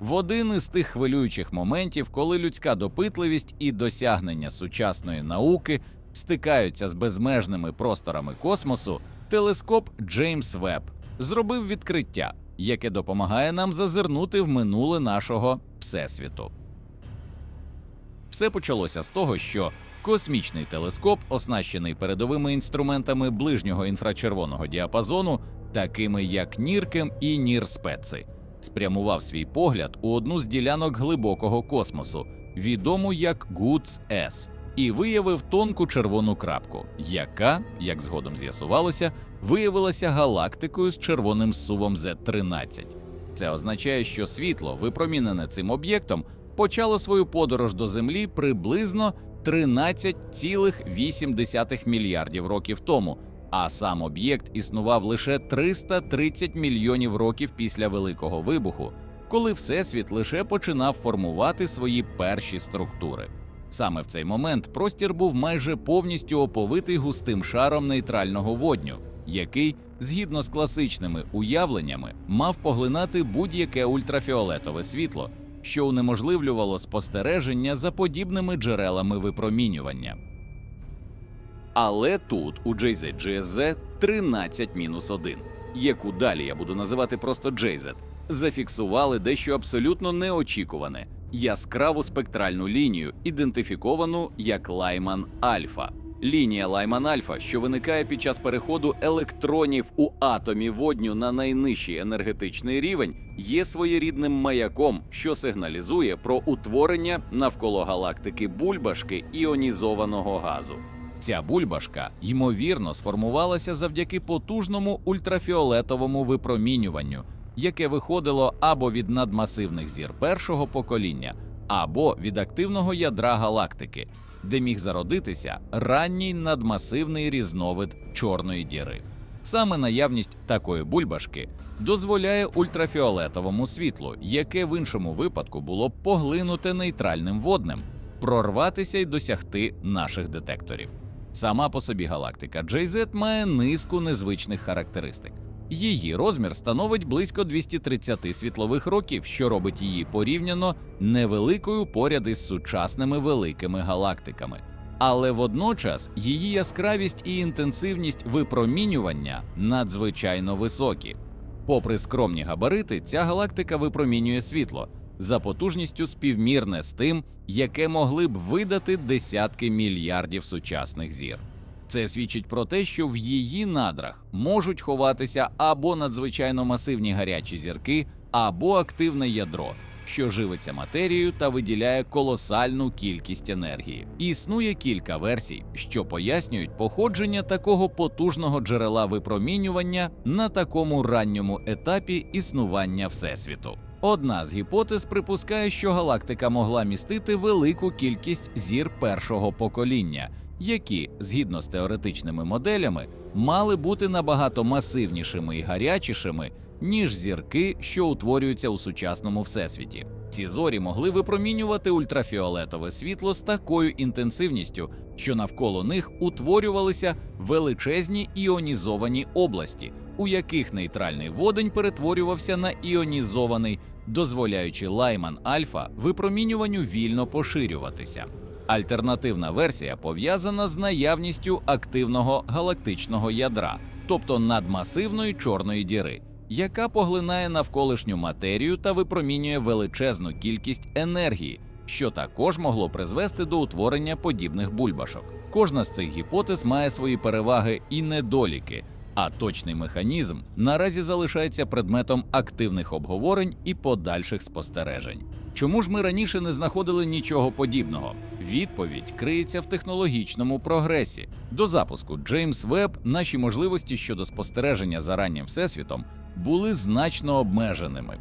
в один із тих хвилюючих моментів, коли людська допитливість і досягнення сучасної науки стикаються з безмежними просторами космосу, телескоп Джеймс Веб зробив відкриття, яке допомагає нам зазирнути в минуле нашого всесвіту. Все почалося з того, що космічний телескоп, оснащений передовими інструментами ближнього інфрачервоного діапазону, такими як Ніркем і Нірспеци, спрямував свій погляд у одну з ділянок глибокого космосу, відому як Гудс С, і виявив тонку червону крапку, яка, як згодом з'ясувалося, виявилася галактикою з червоним сувом Z13. Це означає, що світло, випромінене цим об'єктом, почало свою подорож до Землі приблизно 13,8 мільярдів років тому, а сам об'єкт існував лише 330 мільйонів років після Великого вибуху, коли Всесвіт лише починав формувати свої перші структури. Саме в цей момент простір був майже повністю оповитий густим шаром нейтрального водню, який, згідно з класичними уявленнями, мав поглинати будь-яке ультрафіолетове світло, що унеможливлювало спостереження за подібними джерелами випромінювання. Але тут у JZGSZ 13-1, яку далі я буду називати просто JZ, зафіксували дещо абсолютно неочікуване яскраву спектральну лінію, ідентифіковану як Лайман Альфа. Лінія Лайман Альфа, що виникає під час переходу електронів у атомі водню на найнижчий енергетичний рівень, є своєрідним маяком, що сигналізує про утворення навколо галактики бульбашки іонізованого газу. Ця бульбашка, ймовірно, сформувалася завдяки потужному ультрафіолетовому випромінюванню, яке виходило або від надмасивних зір першого покоління, або від активного ядра галактики, де міг зародитися ранній надмасивний різновид чорної діри. Саме наявність такої бульбашки дозволяє ультрафіолетовому світлу, яке в іншому випадку було б поглинуте нейтральним воднем, прорватися і досягти наших детекторів. Сама по собі галактика JZ має низку незвичних характеристик. Її розмір становить близько 230 світлових років, що робить її порівняно невеликою поряд із сучасними великими галактиками. Але водночас її яскравість і інтенсивність випромінювання надзвичайно високі. Попри скромні габарити, ця галактика випромінює світло за потужністю співмірне з тим, яке могли б видати десятки мільярдів сучасних зір. Це свідчить про те, що в її надрах можуть ховатися або надзвичайно масивні гарячі зірки, або активне ядро, що живиться матерією та виділяє колосальну кількість енергії. Існує кілька версій, що пояснюють походження такого потужного джерела випромінювання на такому ранньому етапі існування Всесвіту. Одна з гіпотез припускає, що галактика могла містити велику кількість зір першого покоління, які, згідно з теоретичними моделями, мали бути набагато масивнішими і гарячішими, ніж зірки, що утворюються у сучасному всесвіті. Ці зорі могли випромінювати ультрафіолетове світло з такою інтенсивністю, що навколо них утворювалися величезні іонізовані області, у яких нейтральний водень перетворювався на іонізований, дозволяючи лайман альфа випромінюванню вільно поширюватися. Альтернативна версія пов'язана з наявністю активного галактичного ядра, тобто надмасивної чорної діри, яка поглинає навколишню матерію та випромінює величезну кількість енергії, що також могло призвести до утворення подібних бульбашок. Кожна з цих гіпотез має свої переваги і недоліки, а точний механізм наразі залишається предметом активних обговорень і подальших спостережень. Чому ж ми раніше не знаходили нічого подібного? Відповідь криється в технологічному прогресі. До запуску Джеймс Веб наші можливості щодо спостереження за раннім всесвітом були значно обмеженими.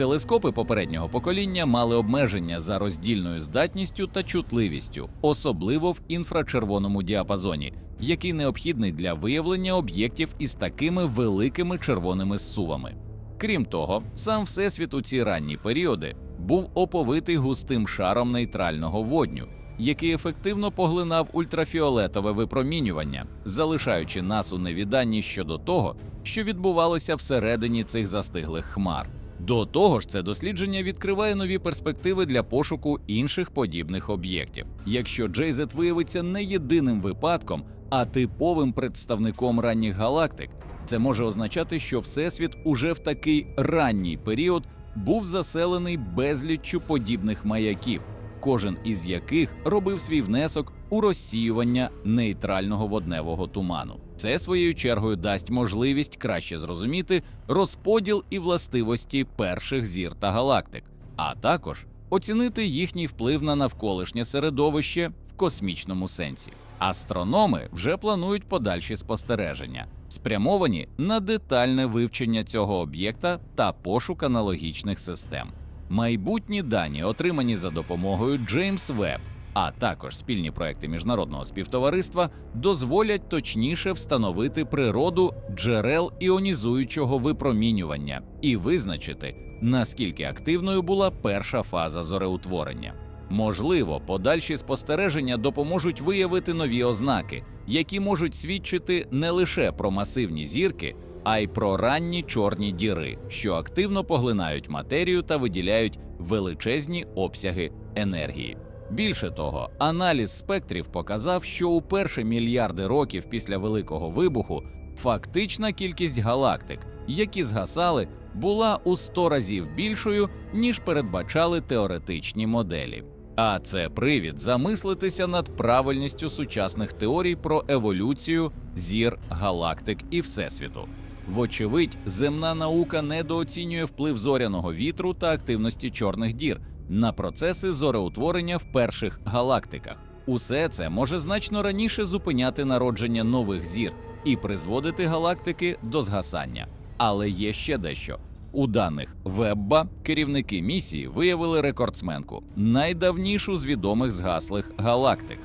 Телескопи попереднього покоління мали обмеження за роздільною здатністю та чутливістю, особливо в інфрачервоному діапазоні, який необхідний для виявлення об'єктів із такими великими червоними зсувами. Крім того, сам всесвіт у ці ранні періоди був оповитий густим шаром нейтрального водню, який ефективно поглинав ультрафіолетове випромінювання, залишаючи нас у невіданні щодо того, що відбувалося всередині цих застиглих хмар. До того ж, це дослідження відкриває нові перспективи для пошуку інших подібних об'єктів. Якщо Джейзет виявиться не єдиним випадком, а типовим представником ранніх галактик, це може означати, що Всесвіт уже в такий ранній період був заселений безліччю подібних маяків, кожен із яких робив свій внесок у розсіювання нейтрального водневого туману. Це своєю чергою дасть можливість краще зрозуміти розподіл і властивості перших зір та галактик, а також оцінити їхній вплив на навколишнє середовище в космічному сенсі. Астрономи вже планують подальші спостереження, спрямовані на детальне вивчення цього об'єкта та пошук аналогічних систем. Майбутні дані, отримані за допомогою Джеймс Веб, а також спільні проекти міжнародного співтовариства, дозволять точніше встановити природу джерел іонізуючого випромінювання і визначити, наскільки активною була перша фаза зореутворення. Можливо, подальші спостереження допоможуть виявити нові ознаки, які можуть свідчити не лише про масивні зірки, а й про ранні чорні діри, що активно поглинають матерію та виділяють величезні обсяги енергії. Більше того, аналіз спектрів показав, що у перші мільярди років після Великого вибуху фактична кількість галактик, які згасали, була у 100 разів більшою, ніж передбачали теоретичні моделі. А це привід замислитися над правильністю сучасних теорій про еволюцію зір, галактик і всесвіту. Вочевидь, земна наука недооцінює вплив зоряного вітру та активності чорних дір на процеси зореутворення в перших галактиках. Усе це може значно раніше зупиняти народження нових зір і призводити галактики до згасання. Але є ще дещо. У даних Вебба керівники місії виявили рекордсменку найдавнішу з відомих згаслих галактик.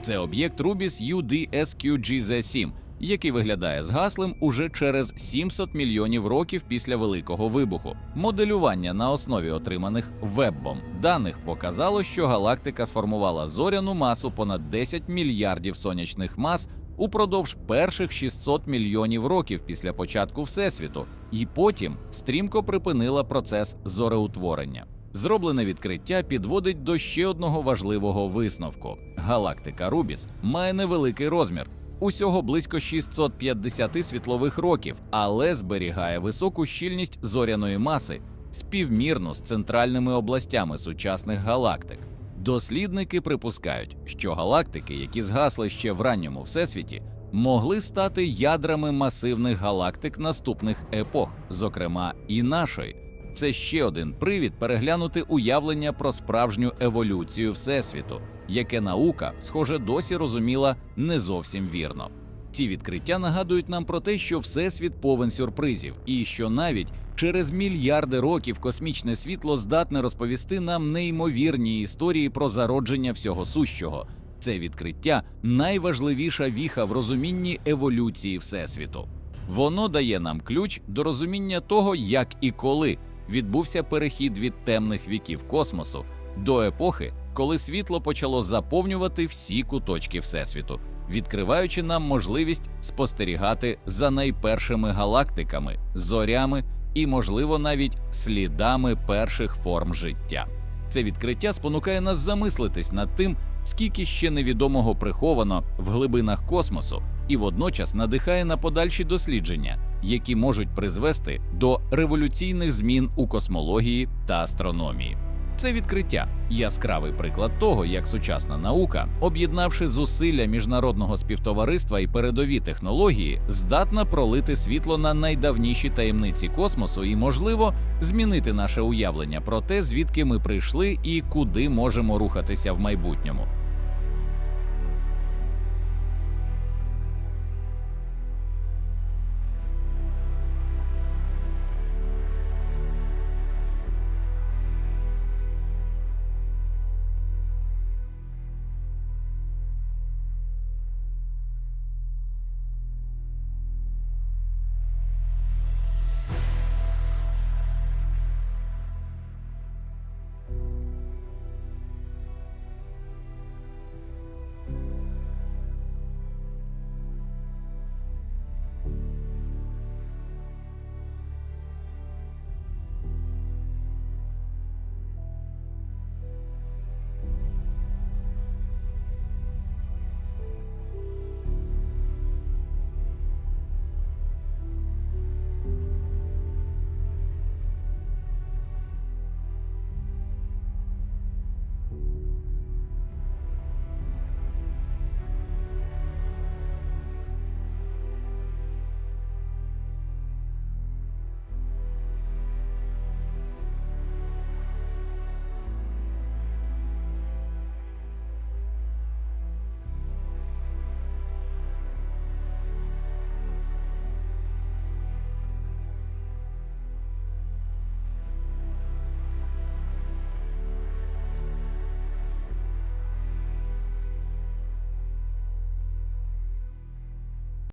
Це об'єкт Rubis UDSQGZ7, який виглядає згаслим уже через 700 мільйонів років після Великого вибуху. Моделювання на основі отриманих веббом даних показало, що галактика сформувала зоряну масу понад 10 мільярдів сонячних мас упродовж перших 600 мільйонів років після початку Всесвіту, і потім стрімко припинила процес зореутворення. Зроблене відкриття підводить до ще одного важливого висновку: галактика Рубіс має невеликий розмір, усього близько 650 світлових років, але зберігає високу щільність зоряної маси, співмірну з центральними областями сучасних галактик. Дослідники припускають, що галактики, які згасли ще в ранньому всесвіті, могли стати ядрами масивних галактик наступних епох, зокрема і нашої. Це ще один привід переглянути уявлення про справжню еволюцію всесвіту, яке наука, схоже, досі розуміла не зовсім вірно. Ці відкриття нагадують нам про те, що всесвіт повен сюрпризів, і що навіть через мільярди років космічне світло здатне розповісти нам неймовірні історії про зародження всього сущого. Це відкриття найважливіша віха в розумінні еволюції всесвіту. Воно дає нам ключ до розуміння того, як і коли відбувся перехід від темних віків космосу до епохи, коли світло почало заповнювати всі куточки всесвіту, відкриваючи нам можливість спостерігати за найпершими галактиками, зорями і, можливо, навіть слідами перших форм життя. Це відкриття спонукає нас замислитись над тим, скільки ще невідомого приховано в глибинах космосу, і водночас надихає на подальші дослідження, які можуть призвести до революційних змін у космології та астрономії. Це відкриття яскравий приклад того, як сучасна наука, об'єднавши зусилля міжнародного співтовариства і передові технології, здатна пролити світло на найдавніші таємниці космосу і, можливо, змінити наше уявлення про те, звідки ми прийшли і куди можемо рухатися в майбутньому.